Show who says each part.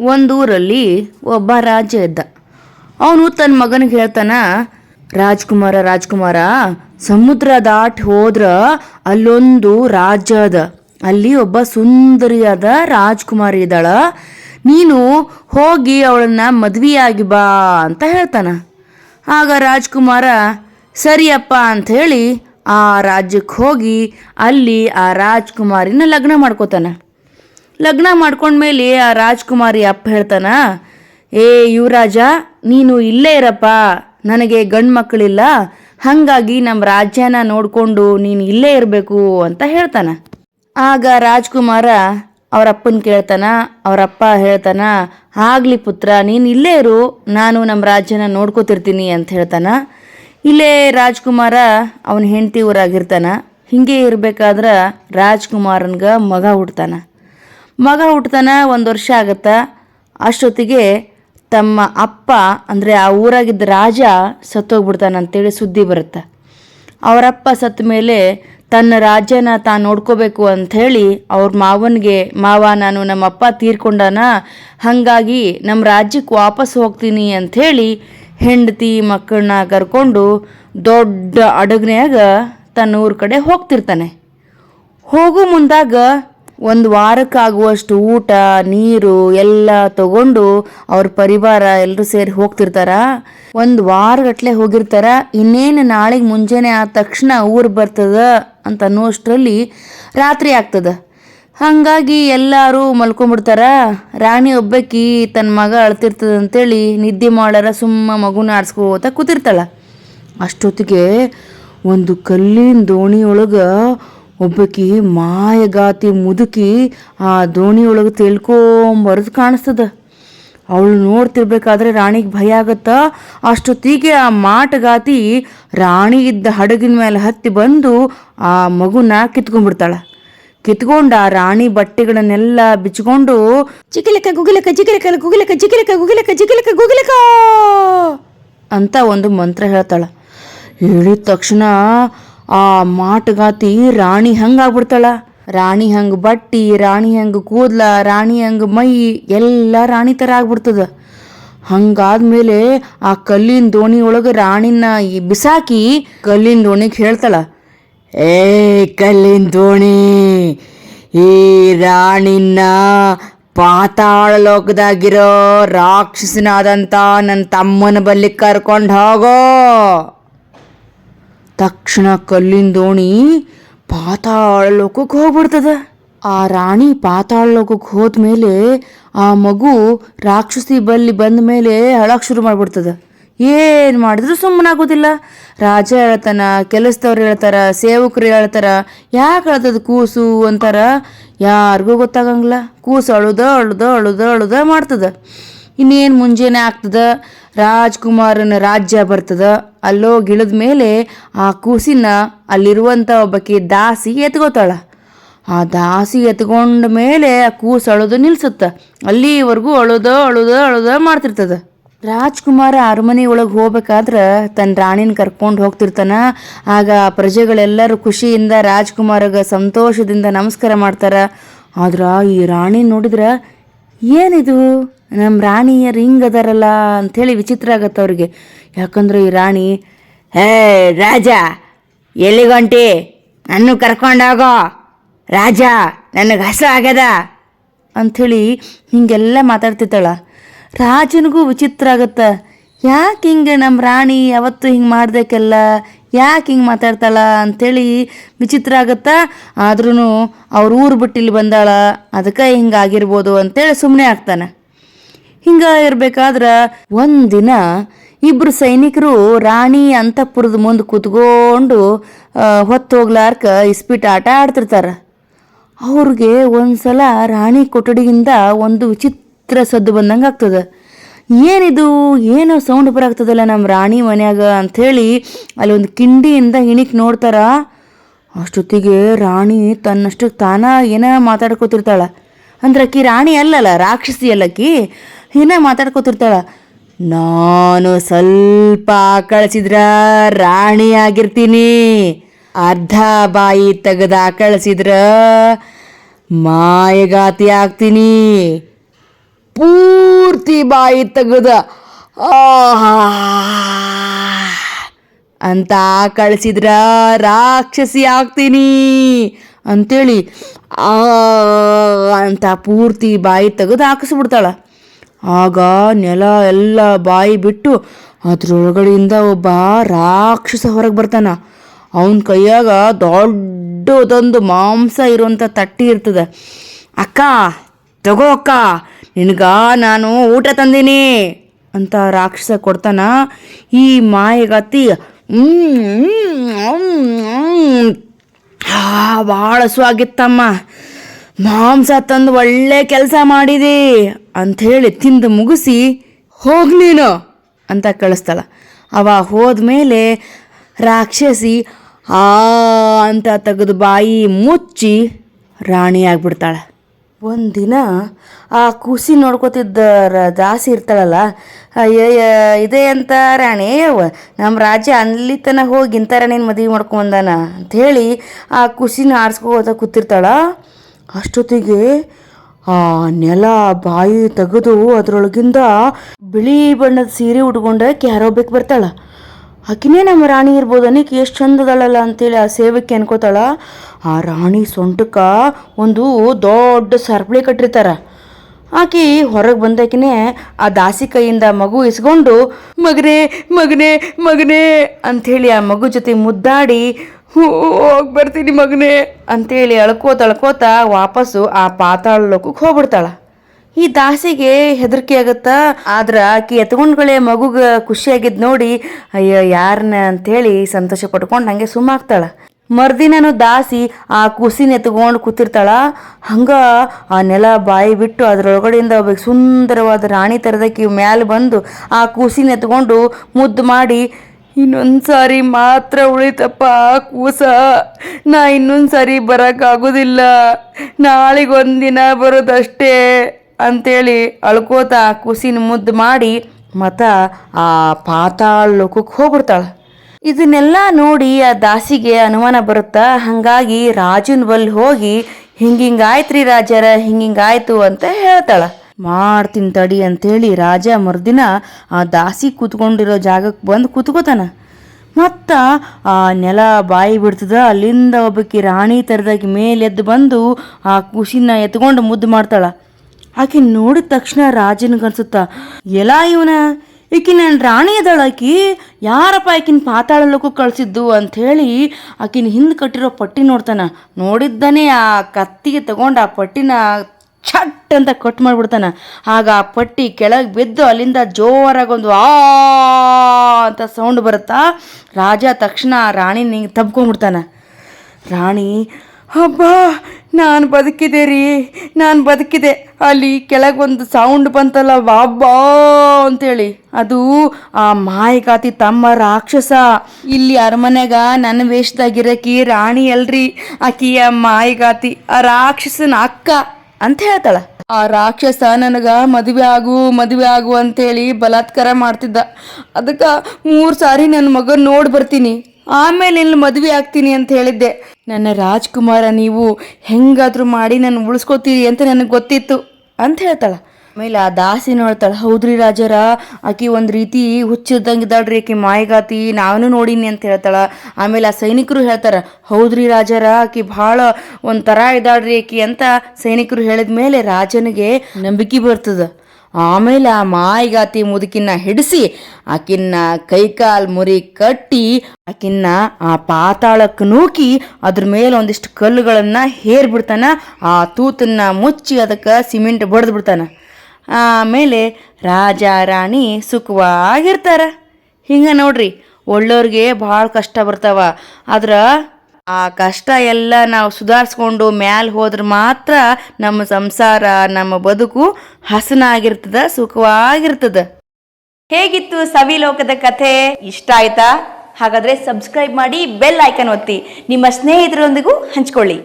Speaker 1: ಒಂದು ಊರಲ್ಲಿ ಒಬ್ಬ ರಾಜ ಇದ್ದ. ಅವನು ತನ್ನ ಮಗನಿಗೆ ಹೇಳ್ತಾನ, ರಾಜ್ಕುಮಾರ ರಾಜ್ಕುಮಾರ, ಸಮುದ್ರ ದಾಟಿ ಹೋದ್ರ ಅಲ್ಲೊಂದು ರಾಜ ಅದ. ಅಲ್ಲಿ ಒಬ್ಬ ಸುಂದರಿಯಾದ ರಾಜ್ಕುಮಾರಿ ಇದ್ದಾಳ. ನೀನು ಹೋಗಿ ಅವಳನ್ನ ಮದುವೆಯಾಗಿ ಬಾ ಅಂತ ಹೇಳ್ತಾನ. ಆಗ ರಾಜ್ಕುಮಾರ, ಸರಿಯಪ್ಪ ಅಂತ ಹೇಳಿ ಆ ರಾಜ್ಯಕ್ಕೆ ಹೋಗಿ ಅಲ್ಲಿ ಆ ರಾಜ್ಕುಮಾರಿನ ಲಗ್ನ ಮಾಡ್ಕೋತಾನ. ಲಗ್ನ ಮಾಡ್ಕೊಂಡ್ಮೇಲೆ ಆ ರಾಜ್ಕುಮಾರಿ ಅಪ್ಪ ಹೇಳ್ತಾನ, ಏ ಯುವರಾಜ, ನೀನು ಇಲ್ಲೇ ಇರಪ್ಪ, ನನಗೆ ಗಂಡು ಮಕ್ಕಳಿಲ್ಲ, ಹಾಗಾಗಿ ನಮ್ಮ ರಾಜ್ಯನ ನೋಡಿಕೊಂಡು ನೀನು ಇಲ್ಲೇ ಇರಬೇಕು, ಅಂತ ಹೇಳ್ತಾನ. ಆಗ ರಾಜ್ಕುಮಾರ ಅವರಪ್ಪನ ಕೇಳ್ತಾನ ಅವರಪ್ಪ ಹೇಳ್ತಾನ, ಆಗಲಿ ಪುತ್ರ, ನೀನು ಇಲ್ಲೇ ಇರು, ನಾನು ನಮ್ಮ ರಾಜ್ಯನ ನೋಡ್ಕೋತಿರ್ತೀನಿ, ಅಂತ ಹೇಳ್ತಾನ. ಇಲ್ಲೇ ರಾಜ್ಕುಮಾರ ಅವನ ಹೆಂಡತಿ ಊರಾಗಿರ್ತಾನ ಹಿಂಗೆ ಇರಬೇಕಾದ್ರೆ ರಾಜ್ಕುಮಾರನ್ಗ ಮಗ ಹುಡ್ತಾನ. ಮಗ ಹುಟ್ಟತನ ಒಂದು ವರ್ಷ ಆಗತ್ತ. ಅಷ್ಟೊತ್ತಿಗೆ ತಮ್ಮ ಅಪ್ಪ, ಅಂದರೆ ಆ ಊರಾಗಿದ್ದ ರಾಜ ಸತ್ತೋಗ್ಬಿಡ್ತಾನ ಅಂತೇಳಿ ಸುದ್ದಿ ಬರುತ್ತೆ. ಅವರಪ್ಪ ಸತ್ತ ಮೇಲೆ ತನ್ನ ರಾಜ್ಯನ ತಾನು ನೋಡ್ಕೋಬೇಕು ಅಂಥೇಳಿ ಅವ್ರ ಮಾವನಿಗೆ, ಮಾವ ನಾನು ನಮ್ಮ ಅಪ್ಪ ತೀರ್ಕೊಂಡಾನ, ಹಾಗಾಗಿ ನಮ್ಮ ರಾಜ್ಯಕ್ಕೆ ವಾಪಸ್ ಹೋಗ್ತೀನಿ ಅಂಥೇಳಿ ಹೆಂಡತಿ ಮಕ್ಕಳನ್ನ ಕರ್ಕೊಂಡು ದೊಡ್ಡ ಅಡಗ್ನ್ಯಾಗ ತನ್ನ ಊರ ಕಡೆ ಹೋಗ್ತಿರ್ತಾನೆ. ಹೋಗೋ ಮುಂದಾಗ ಒಂದು ವಾರಕ್ಕಾಗುವಷ್ಟು ಊಟ, ನೀರು ಎಲ್ಲ ತಗೊಂಡು ಅವ್ರ ಪರಿವಾರ ಎಲ್ಲರೂ ಸೇರಿ ಹೋಗ್ತಿರ್ತಾರ? ಒಂದು ವಾರಗಟ್ಲೆ ಹೋಗಿರ್ತಾರ? ಇನ್ನೇನು ನಾಳೆಗೆ ಮುಂಜಾನೆ ಆದ ತಕ್ಷಣ ಊರು ಬರ್ತದ ಅಂತ ಅನ್ನೋಷ್ಟರಲ್ಲಿ ರಾತ್ರಿ ಆಗ್ತದ. ಹಾಗಾಗಿ ಎಲ್ಲರೂ ಮಲ್ಕೊಂಡ್ಬಿಡ್ತಾರ ರಾಣಿ ಒಬ್ಬಾಕಿ ತನ್ನ ಮಗ ಅಳ್ತಿರ್ತದ ಅಂತೇಳಿ ನಿದ್ದೆ ಮಾಡಾರ ಸುಮ್ಮ ಮಗುನ ಆಡ್ಸ್ಕೋತ ಕೂತಿರ್ತಾಳ. ಅಷ್ಟೊತ್ತಿಗೆ ಒಂದು ಕಲ್ಲಿನ ದೋಣಿಯೊಳಗೆ ಒಬ್ಬಾಕಿ ಮಾಯಗಾತಿ ಮುದುಕಿ ಆ ದೋಣಿಯೊಳಗೆ ತಿಳ್ಕೊಂಬರದು ಕಾಣಿಸ್ತದ. ಅವಳು ನೋಡ್ತಿರ್ಬೇಕಾದ್ರೆ ರಾಣಿಗೆ ಭಯ ಆಗತ್ತ. ಅಷ್ಟೊತ್ತಿಗೆ ಆ ಮಾಟಗಾತಿ ರಾಣಿ ಇದ್ದ ಹಡಗಿನ ಮೇಲೆ ಹತ್ತಿ ಬಂದು ಆ ಮಗುನ ಕಿತ್ಕೊಂಡ್ಬಿಡ್ತಾಳ. ಕಿತ್ಕೊಂಡು ಆ ರಾಣಿ ಬಟ್ಟೆಗಳನ್ನೆಲ್ಲ ಬಿಚ್ಕೊಂಡು ಚಿಕಿಲಕ ಗುಗಿಲಕ ಜಿಗಿಲಕ ಗುಗಿಲಕ ಜಿಗಿಲಕ ಗುಗಿಲಕ ಜಿಗಿಲಕ ಗುಗಿಲಕ ಅಂತ ಒಂದು ಮಂತ್ರ ಹೇಳ್ತಾಳ. ಹೇಳಿದ ತಕ್ಷಣ ಆ ಮಾಟಗಾತಿ ರಾಣಿ ಹಂಗಾಗ್ಬಿಡ್ತಾಳ ರಾಣಿ ಹಂಗ ಬಟ್ಟಿ, ರಾಣಿ ಹಂಗ ಕೂದ್ಲ, ರಾಣಿ ಹಂಗ ಮೈ, ಎಲ್ಲ ರಾಣಿ ಥರ ಆಗ್ಬಿಡ್ತದ. ಹಂಗಾದ್ಮೇಲೆ ಆ ಕಲ್ಲಿನ ದೋಣಿ ಒಳಗೆ ರಾಣಿನ ಬಿಸಾಕಿ ಕಲ್ಲಿನ ದೋಣಿಗೆ ಹೇಳ್ತಾಳ, ಏ ಕಲ್ಲಿನ ದೋಣಿ, ಈ ರಾಣಿನ ಪಾತಾಳ ಲೋಕದಾಗಿರೋ ರಾಕ್ಷಸನಾದಂಥ ನನ್ನ ತಮ್ಮನ ಬಲ್ಲಿ ಕರ್ಕೊಂಡು ಹೋಗೋ. ತಕ್ಷಣ ಕಲ್ಲಿನ ದೋಣಿ ಪಾತಾಳ ಲೋಕಕ್ಕೆ ಹೋಗ್ಬಿಡ್ತದ. ಆ ರಾಣಿ ಪಾತಾಳ ಲೋಕಕ್ಕೆ ಹೋದ್ಮೇಲೆ ಆ ಮಗು ರಾಕ್ಷಸಿ ಬಲ್ಲಿ ಬಂದ ಮೇಲೆ ಅಳಕ್ ಶುರು ಮಾಡ್ಬಿಡ್ತದ. ಏನು ಮಾಡಿದ್ರು ಸುಮ್ಮನಾಗೋದಿಲ್ಲ. ರಾಜ ಹೇಳ್ತಾನ, ಕೆಲಸದವ್ರು ಹೇಳ್ತಾರ, ಸೇವಕರು ಹೇಳ್ತಾರ, ಯಾಕೆ ಹೇಳ್ತದ ಕೂಸು ಅಂತಾರ, ಯಾರಿಗೂ ಗೊತ್ತಾಗಂಗಿಲ್ಲ. ಕೂಸು ಅಳುದ ಅಳುದ ಅಳುದ ಅಳುದ ಮಾಡ್ತದ. ಇನ್ನೇನು ಮುಂಜಾನೆ ಆಗ್ತದ? ರಾಜ್ಕುಮಾರನ ರಾಜ್ಯ ಬರ್ತದ. ಅಲ್ಲೋ ಗಿಳದ ಮೇಲೆ ಆ ಕೂಸಿನ ಅಲ್ಲಿರುವಂಥ ಒಬ್ಬಕಿ ದಾಸಿ ಎತ್ಕೋತಾಳ. ಆ ದಾಸಿ ಎತ್ಕೊಂಡ ಮೇಲೆ ಆ ಕೂಸು ಅಳೋದು ನಿಲ್ಸುತ್ತ. ಅಲ್ಲಿವರೆಗೂ ಅಳುದ ಅಳುದ ಅಳುದ ಮಾಡ್ತಿರ್ತದ. ರಾಜ್ಕುಮಾರ ಅರಮನೆ ಒಳಗೆ ಹೋಗ್ಬೇಕಾದ್ರೆ ತನ್ನ ರಾಣಿನ ಕರ್ಕೊಂಡು ಹೋಗ್ತಿರ್ತಾನ. ಆಗ ಪ್ರಜೆಗಳೆಲ್ಲರೂ ಖುಷಿಯಿಂದ ರಾಜ್ಕುಮಾರಗ ಸಂತೋಷದಿಂದ ನಮಸ್ಕಾರ ಮಾಡ್ತಾರ. ಆದ್ರ ಈ ರಾಣಿ ನೋಡಿದ್ರೆ ಏನಿದು? ನಮ್ಮ ರಾಣಿಯರು ಹಿಂಗೆ ಅದಾರಲ್ಲ ಅಂಥೇಳಿ ವಿಚಿತ್ರ ಆಗತ್ತೆ ಅವ್ರಿಗೆ. ಯಾಕಂದ್ರೆ ಈ ರಾಣಿ, ಹೇ ರಾಜ, ಎಲ್ಲಿಗೊಂಟಿ? ನನ್ನ ಕರ್ಕೊಂಡೋಗೋ. ರಾಜ, ನನಗೆ ಹಸು ಆಗ್ಯದ. ಅಂಥೇಳಿ ಹಿಂಗೆಲ್ಲ ಮಾತಾಡ್ತಿದ್ದಾಳ. ರಾಜನಿಗೂ ವಿಚಿತ್ರ ಆಗತ್ತ. ಯಾಕೆ ಹಿಂಗೆ ನಮ್ಮ ರಾಣಿ ಯಾವತ್ತು ಹಿಂಗೆ ಮಾಡ್ದಕ್ಕೆಲ್ಲ? ಯಾಕೆ ಹಿಂಗೆ ಮಾತಾಡ್ತಾಳ ಅಂಥೇಳಿ ವಿಚಿತ್ರ ಆಗತ್ತಾ. ಆದ್ರೂ ಅವ್ರ ಊರು ಬಿಟ್ಟಿಲ್ಲಿ ಬಂದಾಳ. ಅದಕ್ಕೆ ಹಿಂಗೆ ಆಗಿರ್ಬೋದು ಅಂತೇಳಿ ಸುಮ್ಮನೆ ಆಗ್ತಾನೆ. ಹಿಂಗ ಇರ್ಬೇಕಾದ್ರ ಒಂದಿನ ಇಬ್ರು ಸೈನಿಕರು ರಾಣಿ ಅಂತಃಪುರದ ಮುಂದೆ ಕುತ್ಕೊಂಡು ಹೊತ್ತು ಹೋಗ್ಲಾರ್ಕ ಇಸ್ಪಿಟ್ ಆಟ ಆಡ್ತಿರ್ತಾರ. ಅವ್ರಿಗೆ ಒಂದ್ಸಲ ರಾಣಿ ಕೊಠಡಿಯಿಂದ ಒಂದು ವಿಚಿತ್ರ ಸದ್ದು ಬಂದಂಗೆ ಆಗ್ತದೆ. ಏನಿದು, ಏನೋ ಸೌಂಡ್ ಬರಾಗ್ತದಲ್ಲ ನಮ್ಮ ರಾಣಿ ಮನ್ಯಾಗ ಅಂಥೇಳಿ ಅಲ್ಲಿ ಒಂದು ಕಿಂಡಿಯಿಂದ ಇಣಿಕ್ ನೋಡ್ತಾರ. ಅಷ್ಟೊತ್ತಿಗೆ ರಾಣಿ ತನ್ನಷ್ಟಕ್ಕೆ ತಾನ ಏನ ಮಾತಾಡ್ಕೋತಿರ್ತಾಳೆ. ಅಂದ್ರೆ ಆಕಿ ರಾಣಿ ಅಲ್ಲಲ್ಲ ರಾಕ್ಷಸಿ ಅಲ್ಲಕಿ ಏನ ಮಾತಾಡ್ಕೋತಿರ್ತಾಳ? ನಾನು ಸ್ವಲ್ಪ ಕಳಿಸಿದ್ರ ರಾಣಿ ಆಗಿರ್ತೀನಿ. ಅರ್ಧ ಬಾಯಿ ತೆಗೆದ ಕಳಿಸಿದ್ರ ಮಾಯಗಾತಿ ಆಗ್ತೀನಿ. ಪೂರ್ತಿ ಬಾಯಿ ತೆಗೆದ ಆಹಾ ಅಂತ ಕಳಿಸಿದ್ರ ರಾಕ್ಷಸಿ ಆಗ್ತೀನಿ ಅಂತೇಳಿ, ಆ ಅಂತ ಪೂರ್ತಿ ಬಾಯಿ ತೆಗೆದು ಹಾಕಿಸ್ಬಿಡ್ತಾಳ. ಆಗ ನೆಲ ಎಲ್ಲ ಬಾಯಿ ಬಿಟ್ಟು ಅದ್ರೊಳಗಡೆಯಿಂದ ಒಬ್ಬ ರಾಕ್ಷಸ ಹೊರಗೆ ಬರ್ತಾನ. ಅವನ ಕೈಯಾಗ ದೊಡ್ಡದೊಂದು ಮಾಂಸ ಇರುವಂಥ ತಟ್ಟಿ ಇರ್ತದೆ. ಅಕ್ಕ, ತಗೋ ಅಕ್ಕ, ನಿನಗ ನಾನು ಊಟ ತಂದೀನಿ ಅಂತ ರಾಕ್ಷಸ ಕೊಡ್ತಾನ. ಈ ಮಾಯಗತಿ ಭಾಳ ಹಸುವಾಗಿತ್ತಮ್ಮ ಮಾಂಸ ತಂದು ಒಳ್ಳೆ ಕೆಲಸ ಮಾಡಿದೆ ಹೇಳಿ ತಿಂದು ಮುಗಿಸಿ ಹೋಗ್ ನೀನು ಅಂತ ಕಳಿಸ್ತಾಳ. ಅವ ಹೋದ್ಮೇಲೆ ರಾಕ್ಷಸಿ ಆ ಅಂತ ತೆಗೆದು ಬಾಯಿ ಮುಚ್ಚಿ ರಾಣಿ ಆಗ್ಬಿಡ್ತಾಳೆ. ಒಂದಿನ ಆ ಕೂಸಿ ನೋಡ್ಕೋತಿದ್ದ ದಾಸಿ ಇರ್ತಾಳಲ್ಲ, ಅಯ್ಯಯ್ಯ ಇದೇ ಅಂತ ರಾಣಿ, ನಮ್ಮ ರಾಜ ಅಲ್ಲಿ ತನಕ ಹೋಗಿ ಇಂಥ ರಾಣಿನ ಮದುವೆ ಮಾಡ್ಕೊಂಬಂದಾನ ಅಂಥೇಳಿ ಆ ಕೂಸಿನ ಆರಿಸ್ಕೊಳ್ತಾ ಕೂತಿರ್ತಾಳ. ಅಷ್ಟೊತ್ತಿಗೆ ಆ ನೆಲ ಬಾಯಿ ತೆಗೆದು ಅದರೊಳಗಿಂದ ಬಿಳಿ ಬಣ್ಣದ ಸೀರೆ ಉಟ್ಕೊಂಡ ಯಾರೋ ಬೇಕು ಬರ್ತಾಳ. ಆಕಿನೇ ನಮ್ಮ ರಾಣಿ ಇರ್ಬೋದು ಅನ್ನಕ್ಕೆ ಎಷ್ಟು ಚಂದದಳಲ್ಲ ಅಂತೇಳಿ ಆ ಸೇವಕ್ಕೆ ಅನ್ಕೋತಾಳ. ಆ ರಾಣಿ ಸೊಂಟಕ್ಕ ಒಂದು ದೊಡ್ಡ ಸರ್ಪಳಿ ಕಟ್ಟಿರ್ತಾರ. ಆಕಿ ಹೊರಗೆ ಬಂದಾಕಿನೇ ಆ ದಾಸಿ ಕೈಯಿಂದ ಮಗು ಇಸ್ಕೊಂಡು, ಮಗನೇ ಮಗನೇ ಮಗನೇ ಅಂಥೇಳಿ ಆ ಮಗು ಜೊತೆ ಮುದ್ದಾಡಿ ಹೋಗಿ ಬರ್ತೀನಿ ಮಗನೇ. ಅಂತೇಳಿ ಅಳ್ಕೋತ ಅಳ್ಕೋತ ವಾಪಸ್ಸು ಆ ಪಾತಾಳ ಲೋಕಕ್ಕೆ ಹೋಗ್ಬಿಡ್ತಾಳ. ಈ ದಾಸಿಗೆ ಹೆದರಿಕೆ ಆಗತ್ತಾ? ಆದ್ರ ಆಕಿ ಎತ್ಕೊಂಡ್ಗಳೇ ಮಗುಗೆ ಖುಷಿಯಾಗಿದ್ ನೋಡಿ, ಅಯ್ಯೋ ಯಾರನ್ನ ಅಂತೇಳಿ ಸಂತೋಷ ಪಟ್ಕೊಂಡು ಹಂಗೆ ಸುಮ್ಮಾಗ್ತಾಳ. ಮರ್ದಿನನು ದಾಸಿ ಆ ಕುಸಿನ ಎತ್ಕೊಂಡು ಕೂತಿರ್ತಾಳ. ಹಂಗ ಆ ನೆಲ ಬಾಯಿ ಬಿಟ್ಟು ಅದರೊಳಗಡೆಯಿಂದ ಒಬ್ಬ ಸುಂದರವಾದ ರಾಣಿ ಥರದಕ್ಕೆ ಮ್ಯಾಲೆ ಬಂದು ಆ ಕೂಸಿನ ಎತ್ಕೊಂಡು ಮುದ್ದು ಮಾಡಿ ಇನ್ನೊಂದು ಸಾರಿ ಮಾತ್ರ ಉಳಿತಪ್ಪ, ಕೂಸ. ನಾ ಇನ್ನೊಂದು ಸಾರಿ ಬರೋಕ್ಕಾಗೋದಿಲ್ಲ. ನಾಳೆಗೊಂದಿನ ಬರೋದಷ್ಟೇ ಅಂತೇಳಿ ಅಳ್ಕೋತ ಕೂಸಿನ ಮುದ್ದು ಮಾಡಿ ಮತ್ತ ಆ ಪಾತಾಳ ಲೋಕಕ್ಕೆ ಹೋಗ್ಬಿಡ್ತಾಳೆ. ಇದನ್ನೆಲ್ಲ ನೋಡಿ ಆ ದಾಸಿಗೆ ಅನುಮಾನ ಬರುತ್ತಾ? ಹಾಗಾಗಿ ರಾಜನ ಬಲ್ಲಿ ಹೋಗಿ, ಹಿಂಗಿಂಗಾಯ್ತ್ರಿ ರಾಜರ, ಹಿಂಗಿಂಗಾಯ್ತು ಅಂತ ಹೇಳ್ತಾಳ. ಮಾಡ್ತೀನಿ ತಡಿ ಅಂತೇಳಿ ರಾಜ ಮರುದಿನ ಆ ದಾಸಿ ಕೂತ್ಕೊಂಡಿರೋ ಜಾಗಕ್ಕೆ ಬಂದು ಕೂತ್ಕೋತಾನ. ಮತ್ತ ಆ ನೆಲ ಬಾಯಿ ಬಿಡ್ತದ, ಅಲ್ಲಿಂದ ಒಬ್ಬಕ್ಕೆ ರಾಣಿ ಥರದಾಗಿ ಮೇಲೆ ಎದ್ದು ಬಂದು ಆ ಖುಷಿನ ಎತ್ಕೊಂಡು ಮುದ್ದು ಮಾಡ್ತಾಳ. ಆಕೆ ನೋಡಿದ ತಕ್ಷಣ ರಾಜನಿಗೆ ಅನ್ಸುತ್ತ ಎಲ್ಲ ಇವನ? ಈಕಿ ನನ್ನ ರಾಣಿ ಅದಾಳ ಆಕಿ. ಯಾರಪ್ಪ ಆಕಿನ ಪಾತಾಳ ಲೋಕಕ್ಕೆ ಕಳಿಸಿದ್ದು? ಅಂಥೇಳಿ ಆಕಿನ ಹಿಂದೆ ಕಟ್ಟಿರೋ ಪಟ್ಟಿ ನೋಡ್ತಾನ. ನೋಡಿದ್ದಾನೆ ಆ ಕತ್ತಿಗೆ ತಗೊಂಡು ಆ ಪಟ್ಟಿನ ಛಟ್ ಅಂತ ಕಟ್ ಮಾಡಿಬಿಡ್ತಾನೆ. ಆಗ ಆ ಪಟ್ಟಿ ಕೆಳಗೆ ಬಿದ್ದು ಅಲ್ಲಿಂದ ಜೋರಾಗಿ ಒಂದು ಆ ಅಂತ ಸೌಂಡ್ ಬರುತ್ತಾ, ರಾಜ ತಕ್ಷಣ ಆ ರಾಣಿ ನಿಂಗೆ ತಬ್ಕೊಂಡ್ಬಿಡ್ತಾನ. ರಾಣಿ ಹಬ್ಬ ನಾನು ಬದುಕಿದೆ ರೀ, ನಾನು ಬದುಕಿದೆ. ಅಲ್ಲಿ ಕೆಳಗೊಂದು ಸೌಂಡ್ ಬಂತಲ್ಲ ವಾಬ್ಬಾ ಅಂತೇಳಿ. ಅದು ಆ ಮಾಯಗಾತಿ ತಮ್ಮ ರಾಕ್ಷಸ. ಇಲ್ಲಿ ಅರಮನೆಗ ನನ್ನ ವೇಷದಾಗಿರಕಿ ರಾಣಿ ಅಲ್ರಿ, ಆಕಿಯ ಮಾಯಗಾತಿ, ಆ ರಾಕ್ಷಸನ ಅಕ್ಕ. ಅಂತ ಹೇಳ್ತಾಳ. ಆ ರಾಕ್ಷಸ ನನಗ ಮದುವೆ ಆಗು ಮದುವೆ ಆಗು ಅಂತೇಳಿ ಬಲಾತ್ಕಾರ ಮಾಡ್ತಿದ್ದ. ಅದಕ್ಕೆ ಮೂರು ಸಾರಿ ನನ್ನ ಮಗನ ನೋಡಿ ಬರ್ತೀನಿ. ಆಮೇಲೆ ಇಲ್ಲಿ ಮದುವೆ ಆಗ್ತೀನಿ ಅಂತ ಹೇಳಿದ್ದೆ. ನನ್ನ ರಾಜ್ಕುಮಾರ, ನೀವು ಹೆಂಗಾದ್ರೂ ಮಾಡಿ ನನ್ನ ಉಳಿಸ್ಕೋತೀರಿ ಅಂತ ನನಗೆ ಗೊತ್ತಿತ್ತು ಅಂತ ಹೇಳ್ತಾಳ. ಆಮೇಲೆ ಆ ದಾಸಿ ನೋಡ್ತಾಳೆ, ಹೌದ್ರಿ ರಾಜರ, ಆಕಿ ಒಂದು ರೀತಿ ಹುಚ್ಚಿದ್ದಂಗಿದ್ದಾಳ್ರಿ ಆಕಿ ಮಾಯಗಾತಿ ನಾನು ನೋಡೀನಿ ಅಂತ ಹೇಳ್ತಾಳ. ಆಮೇಲೆ ಆ ಸೈನಿಕರು ಹೇಳ್ತಾರ, ಹೌದ್ರಿ ರಾಜರ, ಆಕಿ ಭಾಳ ಒಂಥರ ಇದ್ದಾಳ್ರಿ ಆಕಿ ಅಂತ ಸೈನಿಕರು ಹೇಳಿದ ಮೇಲೆ ರಾಜನಿಗೆ ನಂಬಿಕೆ ಬರ್ತದ. ಆಮೇಲೆ ಆ ಮಾಯಿಗಾತಿ ಮುದುಕಿನ ಹಿಡಿಸಿ, ಆಕಿನ್ನ ಕೈಕಾಲ್ ಮುರಿ ಕಟ್ಟಿ, ಆಕಿನ್ನ ಆ ಪಾತಾಳಕ್ಕೆ ನೂಕಿ, ಅದ್ರ ಮೇಲೆ ಒಂದಿಷ್ಟು ಕಲ್ಲುಗಳನ್ನು ಹೇರ್ಬಿಡ್ತಾನ, ಆ ತೂತನ್ನ ಮುಚ್ಚಿ ಅದಕ್ಕೆ ಸಿಮೆಂಟ್ ಬಡ್ದು ಬಿಡ್ತಾನ. ಆಮೇಲೆ ರಾಜ ರಾಣಿ ಸುಖವಾಗಿರ್ತಾರ. ಹಿಂಗೆ ನೋಡ್ರಿ, ಒಳ್ಳೋರಿಗೆ ಭಾಳ ಕಷ್ಟ ಬರ್ತಾವ. ಆದ್ರ ಆ ಕಷ್ಟ ಎಲ್ಲ ನಾವು ಸುಧಾರಿಸ್ಕೊಂಡು ಮ್ಯಾಲೆ ಹೋದ್ರೆ ಮಾತ್ರ ನಮ್ಮ ಸಂಸಾರ, ನಮ್ಮ ಬದುಕು ಹಸನಾಗಿರ್ತದ, ಸುಖವಾಗಿರ್ತದ. ಹೇಗಿತ್ತು ಸವಿಲೋಕದ ಕಥೆ? ಇಷ್ಟ ಆಯ್ತಾ? ಹಾಗಾದ್ರೆ ಸಬ್ಸ್ಕ್ರೈಬ್ ಮಾಡಿ ಬೆಲ್ ಐಕನ್ ಒತ್ತಿ. ನಿಮ್ಮ ಸ್ನೇಹಿತರೊಂದಿಗೂ ಹಂಚ್ಕೊಳ್ಳಿ.